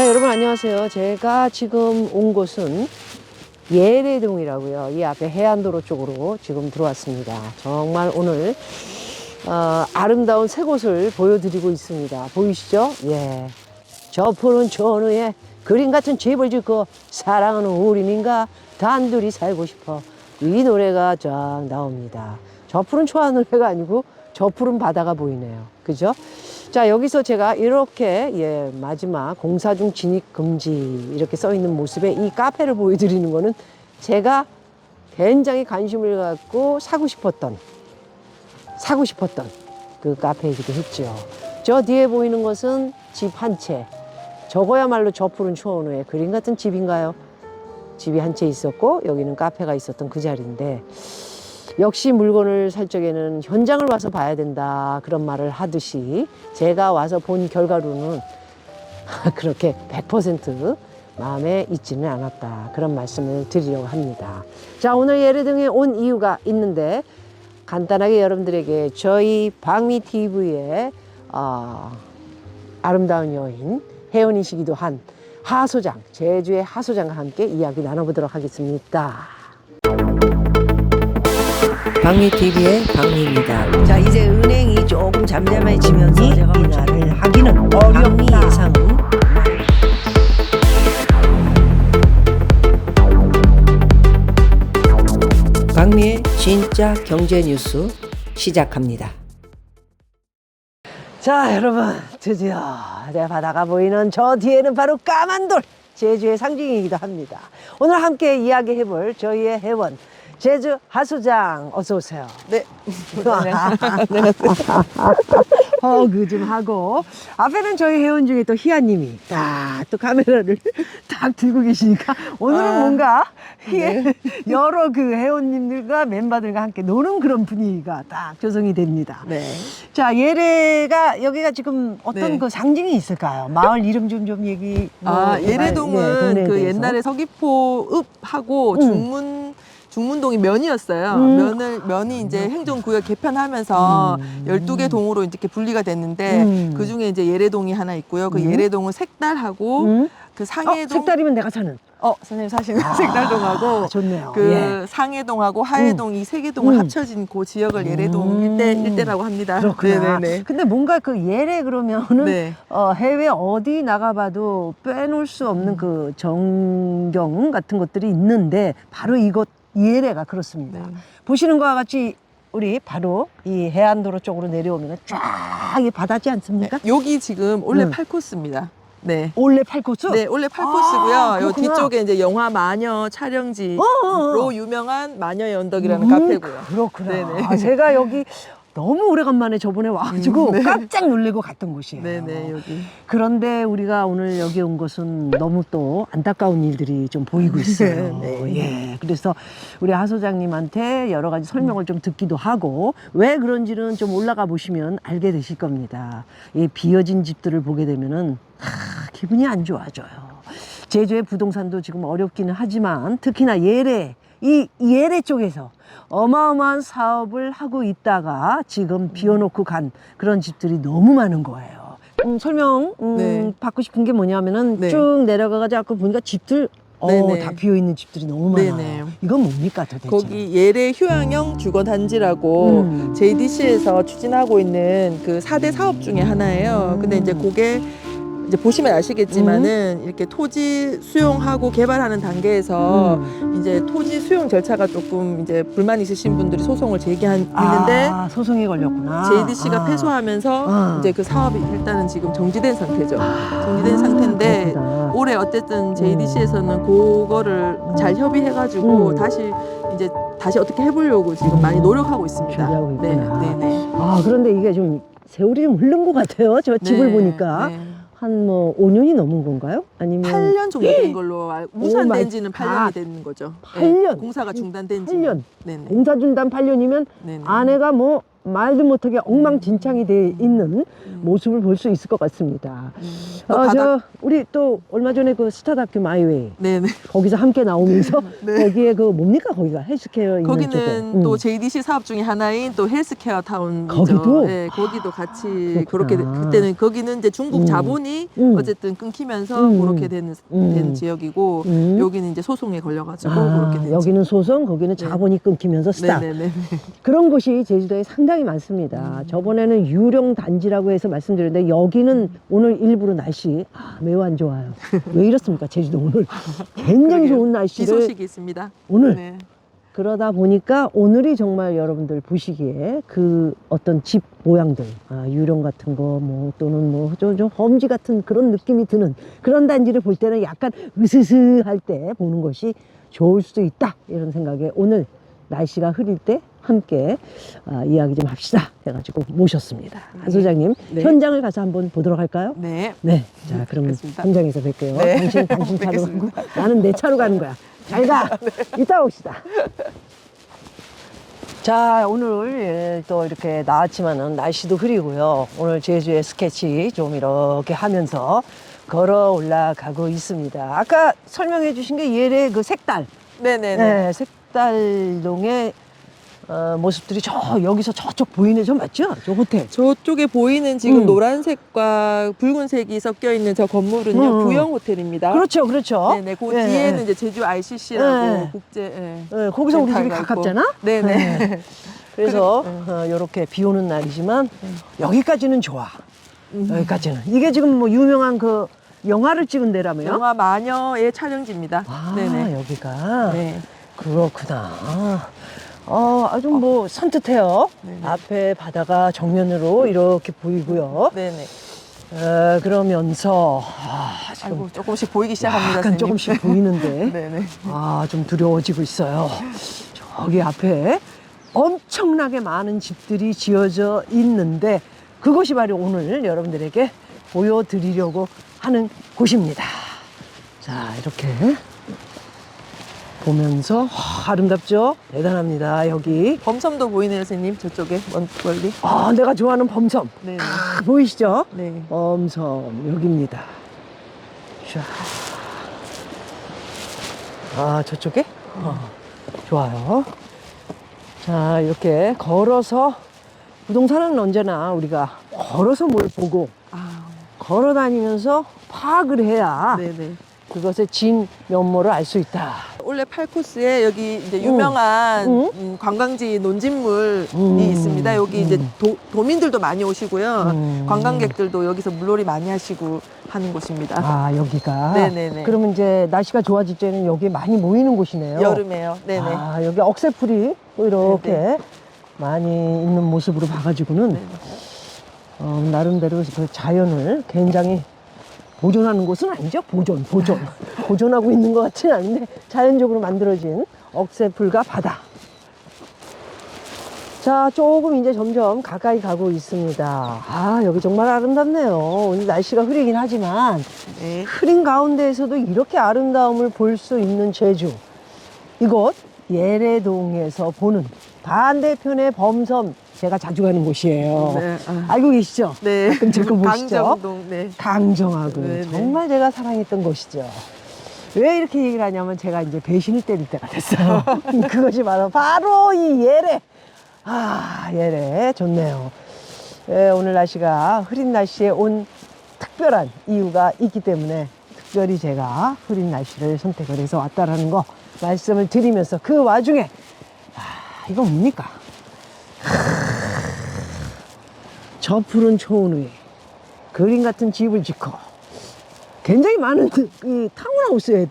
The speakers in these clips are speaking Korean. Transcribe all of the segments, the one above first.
자, 여러분 안녕하세요. 제가 지금 온 곳은 예래동이라고요. 이 앞에 해안도로 쪽으로 지금 들어왔습니다. 정말 오늘 어, 아름다운 새 곳을 보여드리고 있습니다. 보이시죠? 예. 저 푸른 전후에 그림 같은 집을 짓고 사랑하는 우리민가 단둘이 살고 싶어. 이 노래가 쫙 나옵니다. 저 푸른 초원 노래가 아니고 저 푸른 바다가 보이네요. 그죠? 자, 여기서 제가 이렇게, 예, 마지막 공사 중 진입 금지 이렇게 써 있는 모습에 이 카페를 보여드리는 거는 제가 굉장히 관심을 갖고 사고 싶었던, 사고 싶었던 그 카페이기도 했죠. 저 뒤에 보이는 것은 집 한 채. 저거야말로 저 푸른 초원후에 그림 같은 집인가요? 집이 한 채 있었고, 여기는 카페가 있었던 그 자리인데, 역시 물건을 살 적에는 현장을 와서 봐야 된다 그런 말을 하듯이 제가 와서 본 결과로는 그렇게 100% 마음에 있지는 않았다 그런 말씀을 드리려고 합니다. 자 오늘 예래등에 온 이유가 있는데 간단하게 여러분들에게 저희 박미 TV의 어, 아름다운 여인 혜원이시기도 한 하소장 제주의 하소장과 함께 이야기 나눠보도록 하겠습니다. 박미 TV의 박미입니다. 자 이제 은행이 조금 잠잠해지면서 인하를 하기는 어렵다. 예상은 박미의 진짜 경제 뉴스 시작합니다. 자 여러분 드디어 내 바다가 보이는 저 뒤에는 바로 까만 돌 제주의 상징이기도 합니다. 오늘 함께 이야기해볼 저희의 회원 제주 하수장 어서 오세요. 네. 허그 좀 하고 앞에는 저희 회원 중에 또 희아님이 딱 또 카메라를 딱 들고 계시니까 오늘은 아, 뭔가 예, 여러 그 회원님들과 멤버들과 함께 노는 그런 분위기가 딱 조성이 됩니다. 네. 자 예래가 여기가 지금 어떤 네. 그 상징이 있을까요? 마을 이름 좀 좀 얘기. 뭐 아, 네, 예래동은 동네에 그. 옛날에 서귀포읍하고 음. 중문 중문동이 면이었어요. 음. 면을 면이 이제 행정구역 개편하면서 음. 12개 동으로 이렇게 분리가 됐는데 음. 그 중에 이제 예래동이 하나 있고요. 그 음. 예래동은 색달하고 음? 그 어, 상해동 색달이면 내가 사는. 어, 선생님 사시는 색달동하고 아, 좋네요. 그 예. 상해동하고 하해동 이 세 개 동을 음. 합쳐진 그 지역을 예래동 음. 일대 일대라고 합니다. 그렇구나. 네네네. 근데 뭔가 그 예래 그러면은 네. 어, 해외 어디 나가봐도 빼놓을 수 음. 없는 그 정경 같은 것들이 있는데 바로 이 곳 예래가 그렇습니다. 네. 보시는 것과 같이 우리 바로 이 해안도로 쪽으로 내려오면 쫙이 바다지 않습니까? 네. 여기 지금 원래 음. 팔 8코스입니다. 네. 올레 팔코스? 네, 원래 아, 8코스고요. 요 그렇구나. 뒤쪽에 이제 영화 마녀 촬영지로 어, 어, 어. 유명한 마녀의 언덕이라는 음, 카페고요. 그렇구나. 네네. 아, 제가 여기 너무 오래간만에 저번에 와가지고 음, 네. 깜짝 놀래고 갔던 곳이에요. 네네, 여기. 그런데 우리가 오늘 여기 온 것은 너무 또 안타까운 일들이 좀 보이고 있어요. 네. 예. 그래서 우리 하 소장님한테 여러 가지 설명을 좀 듣기도 하고 왜 그런지는 좀 올라가 보시면 알게 되실 겁니다. 이 비어진 집들을 보게 되면은 하, 기분이 안 좋아져요. 제주의 부동산도 지금 어렵기는 하지만 특히나 예래 이 예래 쪽에서 어마어마한 사업을 하고 있다가 지금 비워놓고 간 그런 집들이 너무 많은 거예요. 음, 설명 음, 네. 받고 싶은 게 뭐냐면은 네. 쭉 내려가가지고 아까 보니까 집들 어, 네네. 다 비어 있는 집들이 너무 많아요. 네네. 이건 뭡니까 도대체? 거기 예래 휴양형 주거 단지라고 음. JDC에서 추진하고 있는 그 4대 사업 중에 하나예요. 근데 이제 그게 이제 보시면 아시겠지만은 이렇게 토지 수용하고 개발하는 단계에서 음. 이제 토지 수용 절차가 조금 이제 불만 있으신 분들이 소송을 제기했는데 아, 소송이 걸렸구나. JDC가 아. 패소하면서 아. 이제 그 사업이 일단은 지금 정지된 상태죠. 정지된 상태인데 그렇구나. 올해 어쨌든 JDC에서는 그거를 잘 협의해가지고 음. 다시 이제 다시 어떻게 해보려고 지금 많이 노력하고 있습니다. 준비하고 네, 있구나. 네, 네. 아 그런데 이게 좀 세월이 좀 흐른 것 같아요. 저 집을 네, 보니까 네. 한 뭐 5년이 넘은 건가요? 아니면 8년 정도 된 걸로 알고 오 마이 무산된 지는 갓. 8년이 되는 거죠. 8년? 공사가 중단된 지. 8년. 네네. 공사 중단 8년이면 네네. 아내가 뭐 말도 못하게 엉망진창이 돼 있는 음. 모습을 볼 수 있을 것 같습니다. 또 어, 바닥- 저 우리 또 얼마 전에 그 스타 다큐 마이웨이 네네. 거기서 함께 나오면서 네. 거기에 그 뭡니까 거기가 헬스케어 있는 쪽에 거기는 또 음. JDC 사업 중에 하나인 또 헬스케어 타운이죠. 거기도? 네, 거기도 같이 그렇구나. 그렇게 그때는 거기는 이제 중국 음. 자본이 음. 어쨌든 끊기면서 음. 그렇게 되는 음. 된 지역이고 음. 여기는 이제 소송에 걸려가지고 아, 그렇게 된 여기는 소송 거기는 네. 자본이 끊기면서 스탑 네네네. 그런 곳이 제주도에 상당히 많습니다. 음. 저번에는 유령 단지라고 해서 말씀드렸는데 여기는 오늘 일부러 날씨 아, 매우 안 좋아요. 왜 이렇습니까? 제주도 오늘 굉장히. 좋은 비 날씨를 소식이 있습니다. 오늘 네. 그러다 보니까 오늘이 정말 여러분들 보시기에 그 어떤 집 모양들, 아, 유령 같은 거, 뭐 또는 뭐 좀, 좀 험지 같은 그런 느낌이 드는 그런 단지를 볼 때는 약간 으스스할 때 보는 것이 좋을 수도 있다 이런 생각에 오늘 날씨가 흐릴 때 함께 아, 이야기 좀 합시다 해가지고 모셨습니다. 한 소장님 네. 현장을 가서 한번 보도록 할까요? 네. 네. 자, 그러면 알겠습니다. 현장에서 뵐게요. 네. 당신 당신 차로 가고. 나는 내 차로 가는 거야. 잘 가. 이따 옵시다. 자, 오늘 예, 또 이렇게 나왔지만은 날씨도 흐리고요. 오늘 제주의 스케치 좀 이렇게 하면서 걸어 올라가고 있습니다. 아까 설명해 주신 게 예래 그 색달. 네네네. 네, 색달동의 어, 모습들이 저 여기서 저쪽 보이는 저 맞죠? 저 호텔. 저쪽에 보이는 지금 음. 노란색과 붉은색이 섞여 있는 저 건물은요 음, 음. 구형 호텔입니다. 그렇죠, 그렇죠. 네네. 그 예, 뒤에는 예. 이제 제주 ICC라고 네. 국제. 예. 네, 거기서 우리 집이 있고. 가깝잖아. 네네. 네. 그래서 이렇게 비 오는 날이지만 여기까지는 좋아. 음. 여기까지는 이게 지금 뭐 유명한 그 영화를 찍은 데라며요? 영화 마녀의 촬영지입니다. 아 네네. 여기가 네. 그렇구나. 어 아주 뭐 산뜻해요. 네네. 앞에 바다가 정면으로 이렇게 보이고요. 네네. 어, 그러면서 아, 지금 아이고 조금씩 보이기 시작합니다. 약간 선생님. 조금씩 보이는데 네네. 아, 좀 두려워지고 있어요. 저기 앞에 엄청나게 많은 집들이 지어져 있는데 그것이 바로 오늘 여러분들에게 보여드리려고 하는 곳입니다. 자, 이렇게 보면서 와, 아름답죠? 대단합니다, 여기. 범섬도 보이네요, 선생님. 저쪽에 먼 멀리. 아, 내가 좋아하는 범섬. 네. 아, 보이시죠? 네. 범섬 여기입니다. 자, 아 저쪽에? 어, 좋아요. 자 이렇게 걸어서 부동산은 언제나 우리가 걸어서 뭘 보고 아, 걸어 다니면서 파악을 해야 네네. 그것의 진 면모를 알 수 있다. 원래 8코스에 여기 이제 유명한 응? 음, 관광지 논진물이 음. 있습니다. 여기 이제 음. 도, 도민들도 많이 오시고요. 음. 관광객들도 여기서 물놀이 많이 하시고 하는 곳입니다. 아 여기가. 네네네. 그러면 이제 날씨가 좋아질 때는 여기 많이 모이는 곳이네요. 여름에요. 네네. 아, 여기 억새풀이 또 이렇게 네네. 많이 있는 모습으로 봐가지고는. 어, 나름대로 그 자연을 굉장히 보존하는 곳은 아니죠. 보존, 보존. 보존하고 있는 것 같지는 않은데 자연적으로 만들어진 억새풀과 바다. 자, 조금 이제 점점 가까이 가고 있습니다. 아, 여기 정말 아름답네요. 오늘 날씨가 흐리긴 하지만 네. 흐린 가운데에서도 이렇게 아름다움을 볼 수 있는 제주. 이곳 예래동에서 보는 반대편의 범섬 제가 자주 가는 곳이에요. 네. 아. 알고 계시죠? 네. 가끔 자꾸 보시죠? 강정동. 네. 강정하고 네, 네. 정말 제가 사랑했던 곳이죠. 왜 이렇게 얘기를 하냐면 제가 이제 배신을 때릴 때가 됐어요. 그것이 바로 바로 이 예래. 아 예래 좋네요. 예, 오늘 날씨가 흐린 날씨에 온 특별한 이유가 있기 때문에 특별히 제가 흐린 날씨를 선택을 해서 왔다라는 거 말씀을 드리면서 그 와중에 아 이거 뭡니까? 저 푸른 초원 위에 그림 같은 집을 짓고 굉장히 많은 그, 그 타운하우스지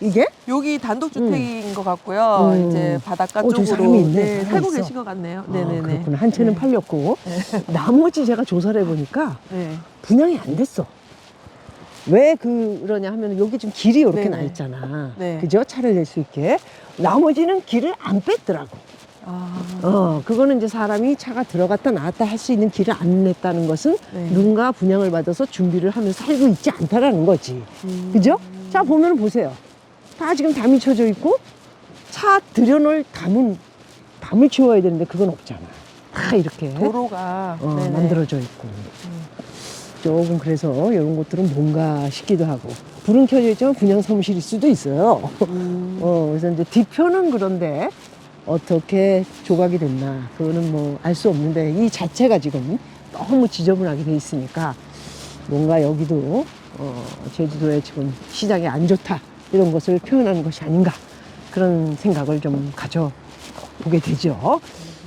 이게 여기 단독주택인 것 같고요. 음. 이제 바닷가 어, 쪽으로 사람이 있네. 네, 사람이 살고 있어. 계신 것 같네요. 아, 네네네. 그렇구나 한 채는 네. 팔렸고 나머지 제가 조사를 해보니까 네. 분양이 안 됐어. 왜 그러냐 하면 여기 좀 길이 이렇게 네네. 나 있잖아. 네. 그죠? 차를 낼 수 있게. 나머지는 길을 안 뺐더라고. 아. 어, 그거는 이제 사람이 차가 들어갔다 나왔다 할 수 있는 길을 안 냈다는 것은 네. 누군가 분양을 받아서 준비를 하면서 살고 있지 않다라는 거지. 음. 그죠? 자, 보면 보세요. 다 지금 담이 쳐져 있고 차 들여놓을 담은, 담을 치워야 되는데 그건 없잖아. 다 이렇게 도로가 어. 만들어져 있고 조금 그래서 이런 곳들은 뭔가 싶기도 하고 불은 켜져 있지만 분양 사무실일 수도 있어요. 음. 어, 그래서 이제 뒤편은 그런데 어떻게 조각이 됐나 그거는 뭐 알 수 없는데 이 자체가 지금 너무 지저분하게 돼 있으니까 뭔가 여기도 어, 제주도의 지금 시장이 안 좋다 이런 것을 표현하는 것이 아닌가 그런 생각을 좀 가져보게 되죠.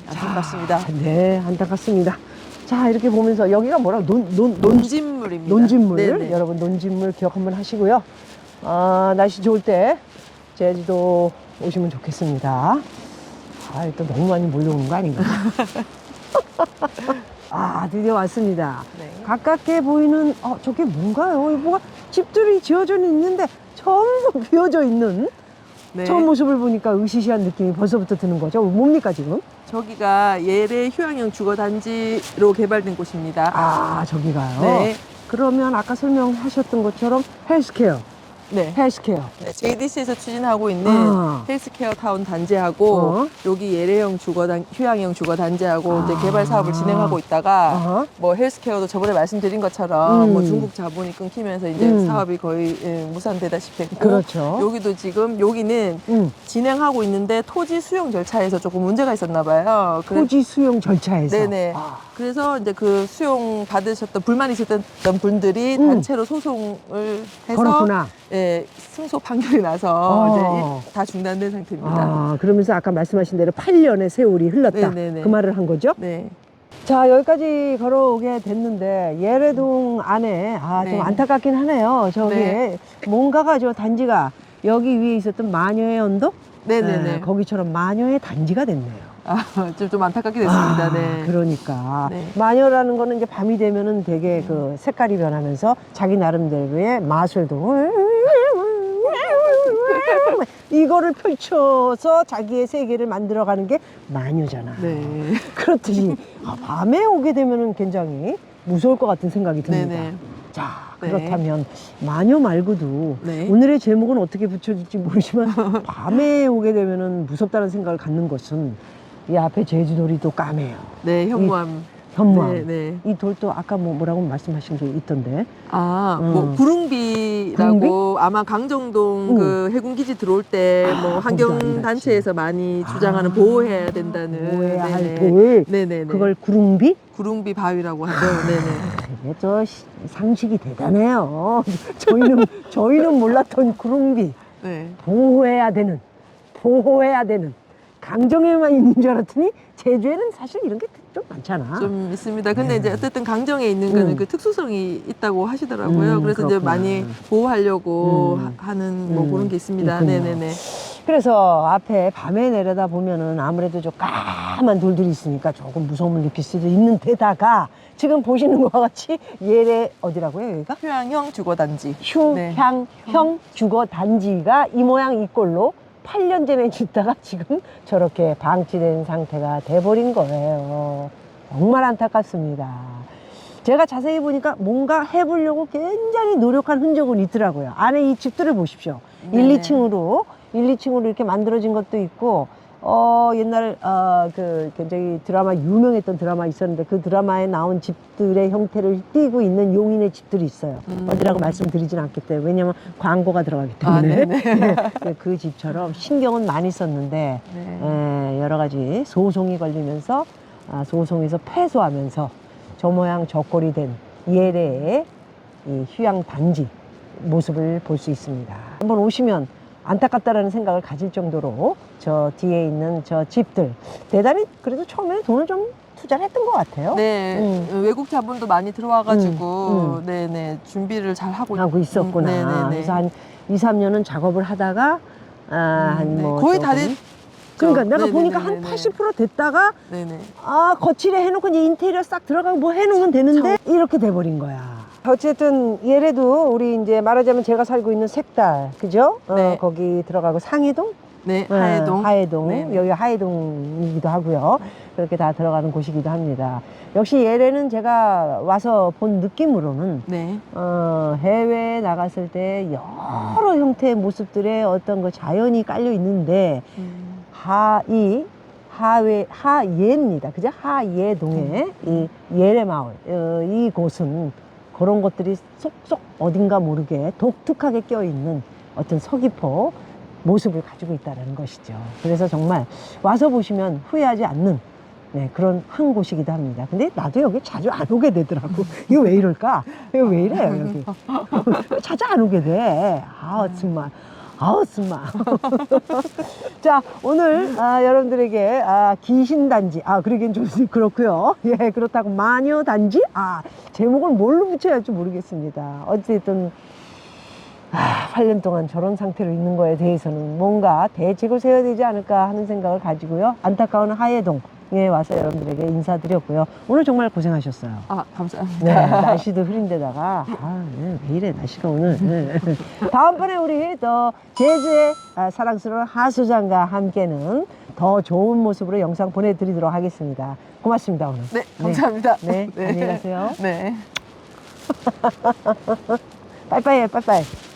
안타깝습니다. 자, 네, 안타깝습니다. 자, 이렇게 보면서 여기가 뭐라 논, 논, 논, 논진물입니다. 논진물 네네. 여러분 논진물 기억 한번 하시고요. 아, 날씨 좋을 때 제주도 오시면 좋겠습니다. 아, 일단 너무 많이 몰려오는 거 아닌가? 아, 드디어 왔습니다. 네. 가깝게 보이는 어, 저게 뭔가요? 이거 뭐가 집들이 지어져 있는데 전부 비어져 있는 네. 저 모습을 보니까 으시시한 느낌이 벌써부터 드는 거죠. 뭡니까 지금? 저기가 예래 휴양형 주거 단지로 개발된 곳입니다. 아, 저기가요. 네. 그러면 아까 설명하셨던 것처럼 헬스케어, 네. 헬스케어. 네, JDC에서 추진하고 있는 아. 헬스케어 타운 단지하고 어. 여기 예래형 주거 단 휴양형 주거 단지하고 이제 아. 개발 사업을 진행하고 있다가 어허. 뭐 헬스케어도 저번에 말씀드린 것처럼 음. 뭐 중국 자본이 끊기면서 이제 음. 사업이 거의 예, 무산되다시피 했고 그렇죠. 여기도 지금 여기는 음, 진행하고 있는데 토지 수용 절차에서 조금 문제가 있었나 봐요. 그래- 토지 수용 절차에서. 네네. 아, 그래서 이제 그 수용 받으셨던 불만이 있었던 분들이 음. 단체로 소송을 해서 그렇구나. 예, 승소 판결이 나서 어. 이제 일- 다 중단된 상태입니다. 아, 그러면서 아까 말씀하신 대로 8년의 세월이 흘렀다. 네네네. 그 말을 한 거죠? 네. 자, 여기까지 걸어오게 됐는데, 예래동 안에, 아, 좀 네. 안타깝긴 하네요. 저기, 네. 뭔가가 저 단지가 여기 위에 있었던 마녀의 언덕? 네네네. 네, 거기처럼 마녀의 단지가 됐네요. 아, 좀, 좀 안타깝게 됐습니다. 아, 네. 그러니까 네. 마녀라는 거는 이제 밤이 되면은 되게 그 색깔이 변하면서 자기 나름대로의 마술도 이거를 펼쳐서 자기의 세계를 만들어가는 게 마녀잖아. 네. 그렇듯이 아, 밤에 오게 되면은 굉장히 무서울 것 같은 생각이 듭니다. 네네. 자 네. 그렇다면 마녀 말고도 네. 오늘의 제목은 어떻게 붙여질지 모르지만 밤에 오게 되면은 무섭다는 생각을 갖는 것은 이 앞에 또 까매요. 네, 현무암. 현무암. 네, 네. 이 돌도 아까 뭐 뭐라고 말씀하신 게 있던데. 아, 음. 뭐 구릉비라고 아마 강정동 음. 그 해군 기지 들어올 때 아, 뭐 환경. 단체에서 많이 주장하는 아, 보호해야 된다는 보호해야 할 네네. 돌. 네네네. 그걸 구릉비? 구릉비 바위라고 하죠. 네네. 이게 저 시- 상식이 대단해요. 저희는 저희는 몰랐던 구릉비. 네. 보호해야 되는 보호해야 되는 강정에만 있는 줄 알았더니 제주에는 사실 이런 게 좀 많잖아. 좀 있습니다. 근데 네. 이제 어쨌든 강정에 있는 거는 음. 그 특수성이 있다고 하시더라고요. 음, 그래서 이제 그렇구나. 많이 보호하려고 음. 하- 하는 뭐 음, 그런 게 있습니다. 있군요. 네네네. 그래서 앞에 밤에 내려다 보면은 아무래도 좀 까만 돌들이 있으니까 조금 무서움을 느낄 수도 있는 데다가 지금 보시는 것과 같이 예래 어디라고요 여기가? 휴양형 주거단지. 네. 휴향형 주거 단지가 이 모양 이 꼴로 8년 전에 짓다가 지금 저렇게 방치된 상태가 돼버린 거예요. 정말 안타깝습니다. 제가 자세히 보니까 뭔가 해보려고 굉장히 노력한 흔적은 있더라고요. 안에 이 집들을 보십시오. 네. 1, 2층으로, 1, 2층으로 이렇게 만들어진 것도 있고, 어, 옛날, 어, 그, 굉장히 드라마, 유명했던 드라마 있었는데 그 드라마에 나온 집들의 형태를 띠고 있는 용인의 집들이 있어요. 음. 어디라고 말씀드리진 않기 때문에. 왜냐면 광고가 들어가기 아, 때문에. 네네. 네, 그 집처럼 신경은 많이 썼는데, 네. 에, 여러 가지 소송이 걸리면서, 아, 소송에서 패소하면서 저 모양 저 꼴이 된 예래의 이 휴양 단지 모습을 볼 수 있습니다. 한번 오시면 안타깝다라는 생각을 가질 정도로 저 뒤에 있는 저 집들 대단히 그래도 처음에는 돈을 좀 투자를 했던 것 같아요. 네, 음. 외국 자본도 많이 들어와가지고, 음, 음. 네네, 준비를 잘 하고, 하고 있었구나. 음. 그래서 한 2, 3년은 작업을 하다가 아, 음, 한 네. 뭐 거의 다 됐- 그러니까 내가 네네네네네. 보니까 한 80% 됐다가 네네. 아 거칠에 해놓고 이제 인테리어 싹 들어가고 뭐 해놓으면 되는데 이렇게 돼버린 거야. 어쨌든 얘래도 우리 이제 말하자면 제가 살고 있는 색달 그죠? 네. 어, 거기 들어가고 상해동, 네, 네, 하해동. 하해동 네네. 여기 하해동이기도 하고요. 그렇게 다 들어가는 곳이기도 합니다. 역시 얘래는 제가 와서 본 느낌으로는 네. 어, 해외에 나갔을 때 여러 형태의 모습들의 어떤 그 자연이 깔려 있는데 음. 하, 이 하회 하예입니다. 그죠? 하예동의 이 예레 마을 어, 이곳은 그런 것들이 쏙쏙 어딘가 모르게 독특하게 껴 있는 어떤 서귀포 모습을 가지고 있다는 것이죠. 그래서 정말 와서 보시면 후회하지 않는 네, 그런 한 곳이기도 합니다. 근데 나도 여기 자주 안 오게 되더라고. 이거 왜 이럴까? 이거 왜 이래요, 여기? 자주 안 오게 돼. 아, 정말. 아우, 정말. 자, 오늘 아, 여러분들에게 아, 귀신단지, 아, 그러기엔 좀 그렇고요. 예, 그렇다고 마녀단지? 아, 제목을 뭘로 붙여야 할지 모르겠습니다. 어쨌든 아, 8년 동안 저런 상태로 있는 거에 대해서는 뭔가 대책을 세워야 되지 않을까 하는 생각을 가지고요. 안타까운 하예동 에 와서 여러분들에게 인사드렸고요. 오늘 정말 고생하셨어요. 아 감사합니다. 네, 날씨도 흐린데다가 아, 네, 왜 이래 날씨가 오늘. 네. 다음번에 우리 또 제주의 아, 사랑스러운 하수장과 함께는 더 좋은 모습으로 영상 보내드리도록 하겠습니다. 고맙습니다 오늘. 네 감사합니다. 네, 안녕히 가세요. 네. 빠이빠이, 빠이빠이.